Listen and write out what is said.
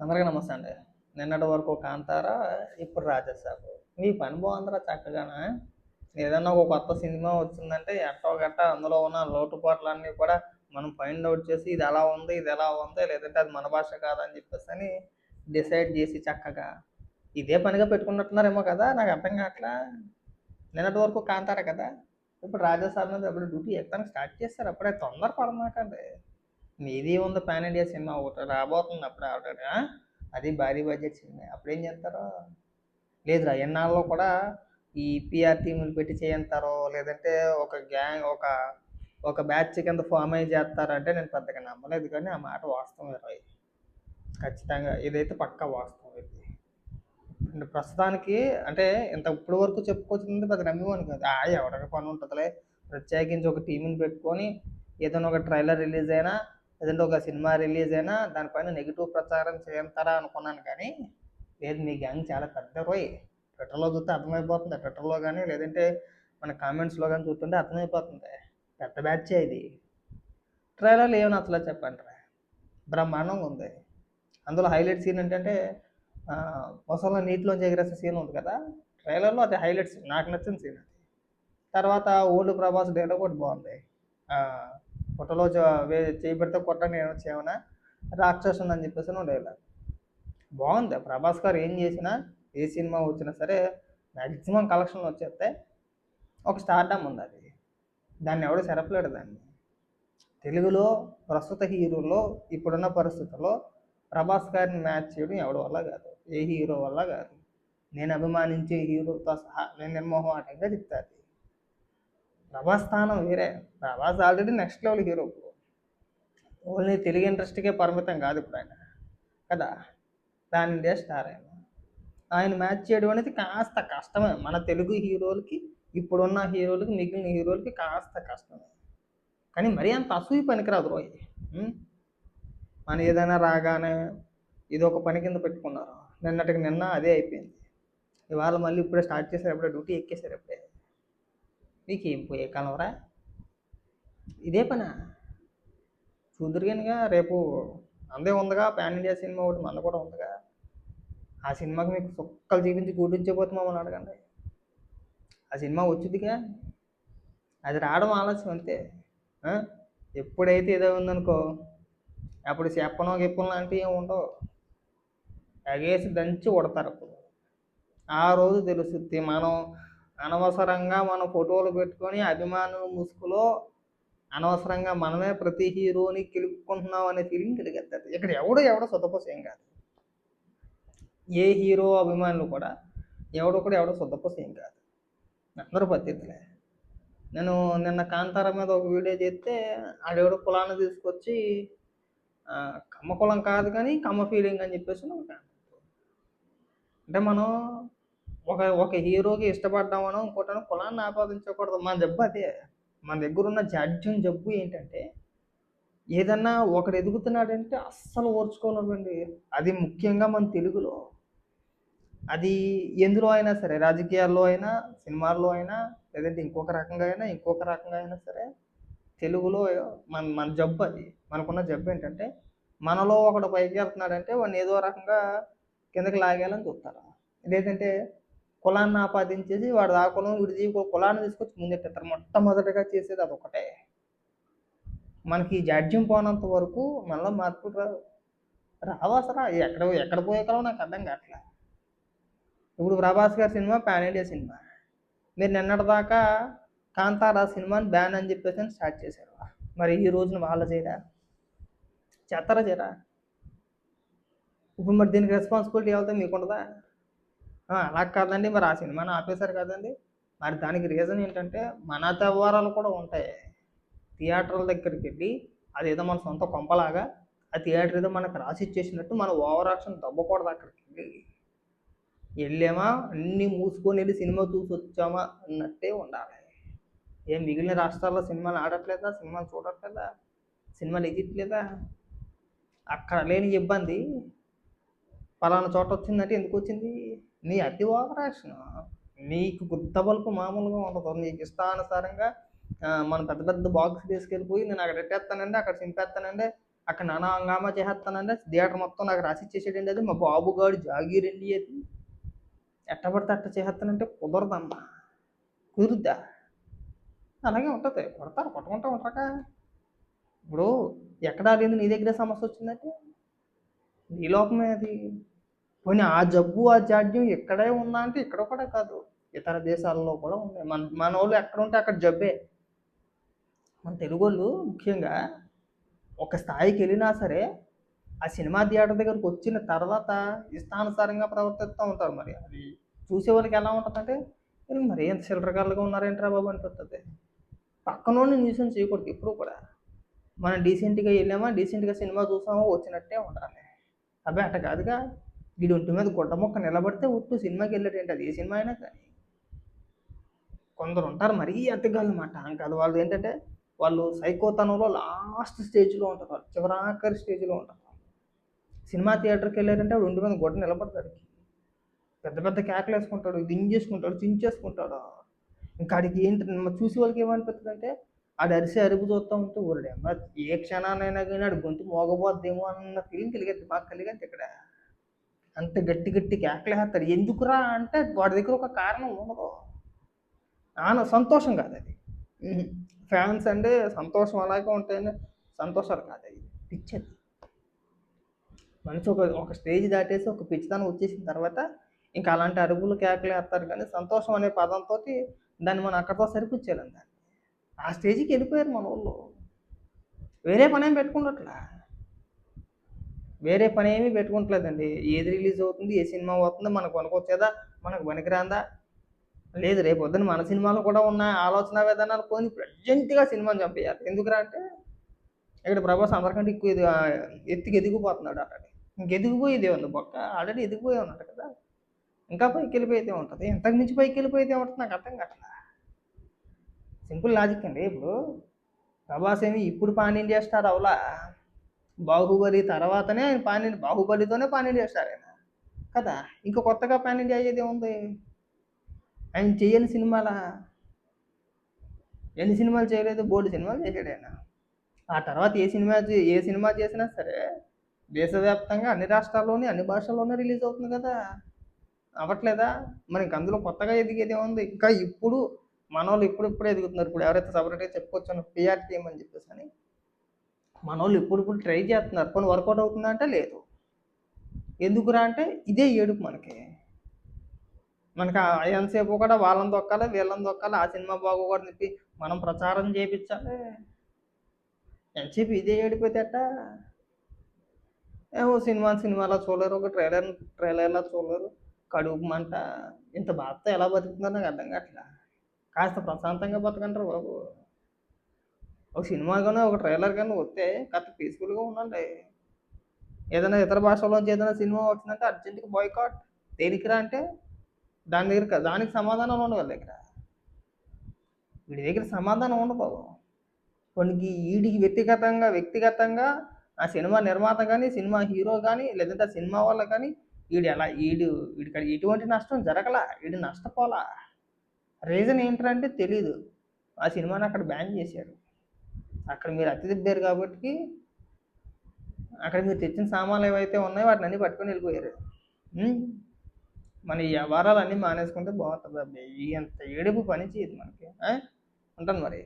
అందరికీ నమస్తే అండి. నిన్నటి వరకు కాంతారా ఇప్పుడు రాజసాబు మీ పని బాగుందిరా చక్కగానా? ఏదన్నా ఒక కొత్త సినిమా వచ్చిందంటే ఎట్టో గట్ట అందులో ఉన్న లోటుపాట్లన్నీ కూడా మనం ఫైండ్ అవుట్ చేసి ఇది ఎలా ఉంది ఇది ఎలా ఉంది లేదంటే అది మన భాష కాదని చెప్పేసి అని డిసైడ్ చేసి చక్కగా ఇదే పనిగా పెట్టుకున్నట్టున్నారేమో కదా నాకు అర్థం కావట్లా? నిన్నటి వరకు కాంతారా కదా. ఇప్పుడు రాజసాబ్ మీద ఎప్పుడు డ్యూటీ ఎక్కడానికి స్టార్ట్ చేస్తారు? అప్పుడే తొందర పడమాకండి మీది ఉంది పాన్ ఇండియా సినిమా ఒకటి రాబోతుంది అప్పుడు ఆవిడ అది భారీ బడ్జెట్ సినిమా అప్పుడు ఏం చేస్తారు లేదురా ఎన్నాళ్ళలో కూడా ఈ పిఆర్ టీములు పెట్టి చేయంతారో లేదంటే ఒక గ్యాంగ్ ఒక ఒక బ్యాచ్ కింద ఫామ్ అయ్యి చేస్తారంటే నేను పెద్దగా నమ్మలేదు కానీ ఆ మాట వాస్తవం ఇరవై ఖచ్చితంగా ఇదైతే పక్కా వాస్తవం ఇది. అంటే ప్రస్తుతానికి అంటే ఇంత ఇప్పుడు వరకు చెప్పుకొచ్చింది పెద్ద నమ్మేవాను కదా. ఆ ఎవరికి పని ఉంటుందిలే. ప్రత్యేకించి ఒక టీంని పెట్టుకొని ఏదైనా ఒక ట్రైలర్ రిలీజ్ అయినా లేదంటే ఒక సినిమా రిలీజ్ అయినా దానిపైన నెగిటివ్ ప్రచారం చేయంతారా అనుకున్నాను కానీ లేదు మీ గ్యాంగ్ చాలా పెద్ద రోయ్. ట్విట్టర్లో చూస్తే అర్థమైపోతుంది. ట్విట్టర్లో కానీ లేదంటే మన కామెంట్స్లో కానీ చూస్తుంటే అర్థమైపోతుంది. పెద్ద బ్యాచే ఇది. ట్రైలర్లు ఏమి నచ్చలేదు చెప్పండి రా. బ్రహ్మాండంగా ఉంది. అందులో హైలైట్ సీన్ ఏంటంటే మొసల్లో నీటిలో ఎగిరేసే సీన్ ఉంది కదా. ట్రైలర్లో అది హైలైట్ సీన్. నాకు నచ్చిన సీన్ అది. తర్వాత ఓల్డ్ ప్రభాస్ డైలాగ్ ఒకటి బాగుంది. పుట్టలో వే పెడితే కొట్ట నేను చేయమనా? రాక్షసుని అని చెప్పేసి నువ్వు డైలాగ్ బాగుంది. ప్రభాస్ గారు ఏం చేసినా ఏ సినిమా వచ్చినా సరే మ్యాక్సిమం కలెక్షన్లు వచ్చేస్తే ఒక స్టార్డమ్ ఉంది అది. దాన్ని ఎవడు సెరపలేడు దాన్ని. తెలుగులో ప్రస్తుత హీరోలో ఇప్పుడున్న పరిస్థితుల్లో ప్రభాస్ గారిని మ్యాచ్ చేయడం ఎవడి వల్ల కాదు. ఏ హీరో వల్ల కాదు. నేను అభిమానించే హీరోతో సహా నేను నిర్మోహమాటంగా చెప్తాను ప్రభాస్ స్థానం వేరే. Prabhas already next level hero only Telugu ఇండస్ట్రీకే పరిమితం కాదు ఇప్పుడు ఆయన. కదా? ప్యాన్ ఇండియా స్టార్ ఆయన. ఆయన మ్యాచ్ చేయడం అనేది కాస్త కష్టమే. మన తెలుగు హీరోలకి ఇప్పుడున్న హీరోలకి మిగిలిన హీరోలకి కాస్త కష్టమే. కానీ మరీ అంత అసూయి పనికిరాదు రోయ్ మన ఏదైనా రాగానే ఇది ఒక పని కింద పెట్టుకున్నారు. నిన్నటికి నిన్న అదే అయిపోయింది. ఇవాళ మళ్ళీ ఇప్పుడే స్టార్ట్ చేశారు ఎప్పుడే డ్యూటీ ఎక్కేశారు ఎప్పుడే మీకు ఏం పోయే కలవరా? ఇదే పనా? చూదురుగానిగా రేపు అందే ఉందిగా పాన్ ఇండియా సినిమా ఒకటి మన కూడా ఉందిగా. ఆ సినిమాకి మీకు సుక్కలు చూపించి గుడ్డించబోతే మమ్మల్ని అడగండి. ఆ సినిమా వచ్చిందిగా అది రావడం ఆలస్యం అంతే. ఎప్పుడైతే ఏదో ఉందనుకో అప్పుడు చెప్పనో గిప్పనో లాంటివి ఏమి ఉండవు. ఎగేసి దంచి కొడతారు అప్పుడు. ఆ రోజు తెలుస్తుంది మనం అనవసరంగా మన ఫోటోలు పెట్టుకొని అభిమానుల ముసుగులో అనవసరంగా మనమే ప్రతి హీరోని కిలుక్కుంటున్నాం అనే ఫీలింగ్ కలిగేస్తుంది ఇక్కడ ఎవడు ఎవడో సొద్దపోస కాదు. ఏ హీరో అభిమానులు కూడా ఎవడో కూడా ఎవడో సొద్దపోస కాదు. అందరూ పద్ధతులే నేను నిన్న కాంతార మీద ఒక వీడియో చేస్తే ఆడెవడో కులాన్ని తీసుకొచ్చి కమ్మ కులం కాదు కానీ కమ్మ ఫీలింగ్ అని చెప్పేసి ఒక అంటే మనం ఒక ఒక హీరోకి ఇష్టపడ్డామనో ఇంకోటనో కులాన్ని ఆపాదించకూడదు. మన జబ్బు అదే. మన దగ్గర ఉన్న జాడ్యం జబ్బు ఏంటంటే ఏదన్నా ఒకడు ఎదుగుతున్నాడంటే అస్సలు ఓర్చుకోలేమండి అది ముఖ్యంగా మన తెలుగులో. అది ఎందులో అయినా సరే రాజకీయాల్లో అయినా సినిమాల్లో అయినా లేదంటే ఇంకొక రకంగా అయినా ఇంకొక రకంగా అయినా సరే తెలుగులో మన మన జబ్బు అది. మనకున్న జబ్బు ఏంటంటే మనలో ఒకడు పైకి వెళ్తున్నాడంటే వాడిని ఏదో రకంగా కిందకి లాగేయాలని చూస్తారు. లేదంటే కులాన్ని ఆపాదించేసి వాడు ఆ కులం విడిచి కులాన్ని తీసుకొచ్చి ముందెట్టేస్తారు మొట్టమొదటిగా చేసేది అదొకటే మనకి జాడ్యం పోనంత వరకు మనలో మార్పులు రావు. రావాసరా? ఎక్కడ ఎక్కడ పోయే కాలం నాకు అర్థం కావట్లే. ఇప్పుడు ప్రభాస్ గారి సినిమా పాన్ ఇండియా సినిమా. మీరు నిన్నటిదాకా కాంతారా సినిమాని బ్యాన్ అని చెప్పేసి స్టార్ట్ చేశారు. మరి ఈ రోజున వాళ్ళ చేయరా చేస్తారా చేయరా ఇప్పుడు మరి దీనికి రెస్పాన్సిబిలిటీ వెళ్తే మీకు అలా కాదండి మరి ఆ సినిమాని ఆపేశారు కదండి. మరి దానికి రీజన్ ఏంటంటే మన వ్యవహారాలు కూడా ఉంటాయి. థియేటర్ల దగ్గరికి వెళ్ళి అదేదో మన సొంత కొంపలాగా ఆ థియేటర్ ఏదో మనకు రాసి ఇచ్చేసినట్టు మన ఓవర్ యాక్షన్ దబ్బకూడదు అక్కడికి వెళ్ళి. వెళ్ళామా? అన్నీ మూసుకొని వెళ్ళి సినిమా చూసి వచ్చామా అన్నట్టే ఉండాలి. ఏం మిగిలిన రాష్ట్రాల్లో సినిమాలు ఆడట్లేదా? సినిమాలు చూడట్లేదా? సినిమాలు ఎగిట్లేదా అక్కడ లేని ఇబ్బంది. పలానా చోట వచ్చిందంటే ఎందుకు వచ్చింది? నీ అతి ఓవరాక్షన్ నీకు గుద్ద బల్పు మామూలుగా ఉండదు. నీకు ఇష్టానుసారంగా ఆ, మన పెద్ద పెద్ద బాక్స్ తీసుకెళ్ళిపోయి నేను అక్కడ పెట్టేస్తానండి అక్కడ చింపేస్తానండి అక్కడ నానా హంగామా చేసేస్తానండి. థియేటర్ మొత్తం నాకు రాసి ఇచ్చేసాడండి అది. మా బాబుగాడు జాగీర్ జాగీరండి అది. ఎట్టబడితే అట్ట చేసేస్తానంటే కుదరదమ్మా. కుదురుద్దా? అలాగే ఉంటుంది. కొడతారు కొట్టుకుంటూ ఉంటాక ఇప్పుడు ఎక్కడ లేదు నీ దగ్గరే సమస్య వచ్చిందంటే? నీ లోపమే అది. పోనీ ఆ జబ్బు ఆ జాడ్యం ఇక్కడే ఉందా అంటే ఇక్కడ కూడా కాదు. ఇతర దేశాలలో కూడా ఉన్నాయి. మన మన వాళ్ళు ఎక్కడ ఉంటే అక్కడ జబ్బే. మన తెలుగు వాళ్ళు ముఖ్యంగా ఒక స్థాయికి వెళ్ళినా సరే ఆ సినిమా థియేటర్ దగ్గరకు వచ్చిన తర్వాత ఇష్టానుసారంగా ప్రవర్తిస్తూ ఉంటారు మరి. అది చూసే వాళ్ళకి ఎలా ఉంటుందంటే మరి ఎంత చిల్లరగాళ్ళగా ఉన్నారేంట్రా బాబు అనిపిస్తుంది. పక్కనోడిని న్యూసెన్స్ చేయకూడదు ఎప్పుడు కూడా. మనం డీసెంట్గా వెళ్ళామా డీసెంట్గా సినిమా చూసామో వచ్చినట్టే ఉండాలి. అబ్బాయి అట కాదుగా. వీడి ఒంటి మీద గుడ్డ మొక్క నిలబడితే ఒట్టు సినిమాకి వెళ్ళేటంటే అది? ఏ సినిమా అయినా కానీ కొందరు ఉంటారు మరీ అతిగాళ్ళు మాట కాదు వాళ్ళు ఏంటంటే వాళ్ళు సైకోతనంలో లాస్ట్ స్టేజ్లో ఉంటారు వాళ్ళు. చివరాఖరి స్టేజ్లో ఉంటారు సినిమా థియేటర్కి వెళ్ళారంటే వాడు ఒంటి మీద గుడ్డ నిలబడతాడు. పెద్ద పెద్ద కేకలు వేసుకుంటాడు దించేసుకుంటాడు చించేసుకుంటాడు. ఇంకా అడిగి ఏంటి చూసి వాళ్ళకి ఏమనిపిస్తుంది అంటే అది అరిసి అరుపు చూస్తూ ఉంటే ఊరడే. ఏ క్షణానైనా కానీ ఆడు గొంతు మోగబోద్దేమో అన్న ఫీలింగ్ కలిగేది. బాగా కలిగేది ఇక్కడ. అంత గట్టి గట్టి కేకలేస్తారు ఎందుకురా అంటే వాడి దగ్గర ఒక కారణం ఉండదు. ఆన సంతోషం కాదు అది. ఫ్యాన్స్ అంటే సంతోషం అలాగే ఉంటాయని సంతోషాలు కాదు అది. పిచ్చది మనిషి ఒక ఒక స్టేజ్ దాటేసి ఒక పిచ్చితనం వచ్చేసిన తర్వాత ఇంకా అలాంటి అరుగులు కేకలేస్తారు కానీ సంతోషం అనే పదంతో దాన్ని మనం అక్కడితో సరిపుచ్చేయాలి దాన్ని. ఆ స్టేజ్కి వెళ్ళిపోయారు మన వాళ్ళు వేరే పని ఏమి పెట్టుకుంటట్లా వేరే పని ఏమీ పెట్టుకుంటలేదండి. ఏది రిలీజ్ అవుతుంది ఏ సినిమా అవుతుందో మనకు వనకొచ్చేదా మనకు వెనకరాందా లేదు రేపు పొద్దున మన సినిమాలో కూడా ఉన్న ఆలోచన విధానాలు కొని ప్రజెంట్గా సినిమాని చంపేయాలి. ఎందుకురా అంటే ఇక్కడ ప్రభాస్ అందరికంటే ఎక్కువ ఎత్తికి ఎదిగిపోతున్నాడు ఆల్రెడీ. ఇంకెదిగిపోయేదే ఉంది బొక్క ఆల్రెడీ ఎదిగిపోయి ఉన్నాడు కదా. ఇంకా పైకి వెళ్ళిపోయితే ఉంటుంది. ఇంతకు మించి పైకి వెళ్ళిపోయితే ఉంటుంది నాకు అర్థం కావట్లా. సింపుల్ లాజిక్ అండి. ఇప్పుడు ప్రభాస్ ఏమి ఇప్పుడు పాన్ ఇండియా స్టార్ అవలా? బాహుబలి తర్వాతనే ఆయన పాన్ బాహుబలితోనే పాన్ ఇండియా స్టార్ ఆయన. కదా? ఇంకా కొత్తగా పాన్ ఇండియా అయ్యేది ఉంది ఆయన చేయని సినిమాలా? ఎన్ని సినిమాలు చేయలేదు? బోర్డు సినిమాలు చేశాడు ఆయన. ఆ తర్వాత ఏ సినిమా ఏ సినిమా చేసినా సరే దేశవ్యాప్తంగా అన్ని రాష్ట్రాల్లోని అన్ని భాషల్లోనే రిలీజ్ అవుతుంది కదా? అవ్వట్లేదా? మరి ఇంక అందులో కొత్తగా ఎదిగేది ఏముంది? ఇంకా ఇప్పుడు మన వాళ్ళు ఇప్పుడు ఎదుగుతున్నారు. ఇప్పుడు ఎవరైతే సపరేట్గా చెప్పుకోవచ్చు పిఆర్ టీమ్ అని చెప్పేసి అని మన వాళ్ళు ఇప్పుడు ఇప్పుడు ట్రై చేస్తున్నారు. కొన్ని వర్కౌట్ అవుతుందా అంటే లేదు. ఎందుకురా అంటే ఇదే ఏడుపు మనకి. మనకి ఆ ఎంతసేపు కూడా వాళ్ళని దొక్కాలి వీళ్ళని దొక్కాలి ఆ సినిమా బాగోకూడదు చెప్పి మనం ప్రచారం చేయించాలి ఎంతసేపు ఇదే ఏడిపోతే అట్ట ఏమో సినిమా సినిమాలో చూడలేరు ఒక ట్రైలర్ ట్రైలర్లా చూడలేరు. కడుపు మంట. ఇంత బాధతో ఎలా బతుకుతుందో నాకు అర్థం కావట్లేదు కాస్త ప్రశాంతంగా బతకంటారు బాబు. ఒక సినిమా కానీ ఒక ట్రైలర్ కానీ వస్తే కాస్త పీస్ఫుల్గా ఉండండి. ఏదైనా ఇతర భాషలోంచి ఏదైనా సినిమా వచ్చిందంటే అర్జెంటుగా బాయ్కాట్. దేనికిరా అంటే దాని దగ్గర దానికి సమాధానం ఉండదు వాళ్ళ దగ్గర. వీడి దగ్గర సమాధానం ఉండదు బాబు. కొన్ని వీడికి వ్యక్తిగతంగా వ్యక్తిగతంగా ఆ సినిమా నిర్మాత కానీ సినిమా హీరో కానీ లేదంటే ఆ సినిమా వాళ్ళ కానీ వీడు ఎలా వీడు వీడికి ఎటువంటి నష్టం జరగలా వీడు నష్టపోలా. రీజన్ ఏంటంటే తెలీదు. ఆ సినిమాని అక్కడ బ్యాన్ చేశారు. అక్కడ మీరు అతి దిబ్బారు కాబట్టి అక్కడ మీరు తెచ్చిన సామాన్లు ఏవైతే ఉన్నాయో వాటిని అన్నీ పట్టుకొని వెళ్ళిపోయారు. మన వ్యవహారాలు అన్నీ మానేసుకుంటే బాగుంటుంది అబ్బాయి ఎంత ఏడుపు పని చేయదు మనకి. ఉంటాను మరి.